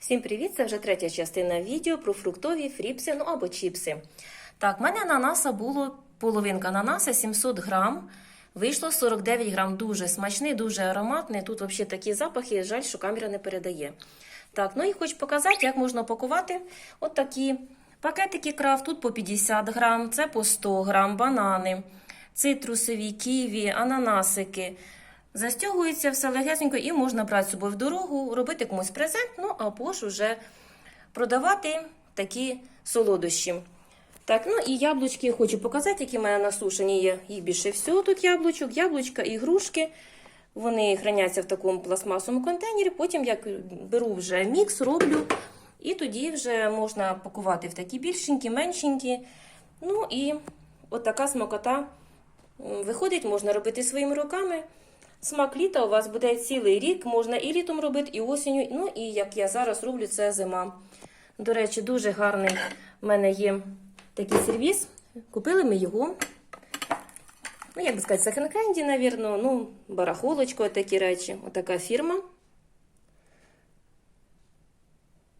Всім привіт! Це вже третя частина відео про фруктові фріпси, ну або чіпси. Так, в мене ананаса було половинка ананаса 700 грам. Вийшло 49 грам. Дуже смачний, дуже ароматний. Тут взагалі такі запахи, жаль, що камера не передає. Так, ну і хочу показати, як можна пакувати от такі пакетики крав. Тут по 50 грам, це по 100 грам, банани, цитрусові, ківі, ананасики. Застягується все легесенько і можна брати з собою в дорогу, робити комусь презент, ну або ж уже продавати такі солодощі. Так, ну і яблучки хочу показати, які в мене насушені є. Їх більше всього тут яблучок, яблучка і грушки. Вони храняться в такому пластмасовому контейнері. Потім я беру вже мікс, роблю, і тоді вже можна пакувати в такі більшенькі, меншенькі. Ну і от така смакота виходить, можна робити своїми руками. Смак літа у вас буде цілий рік, можна і літом робити, і осінню. Ну і як я зараз роблю, це зима. До речі, дуже гарний в мене є такий сервіс. Купили ми його. Ну, як би сказати, секонд-хенді, навірно, ну, барахолочко, такі речі. Отака фірма.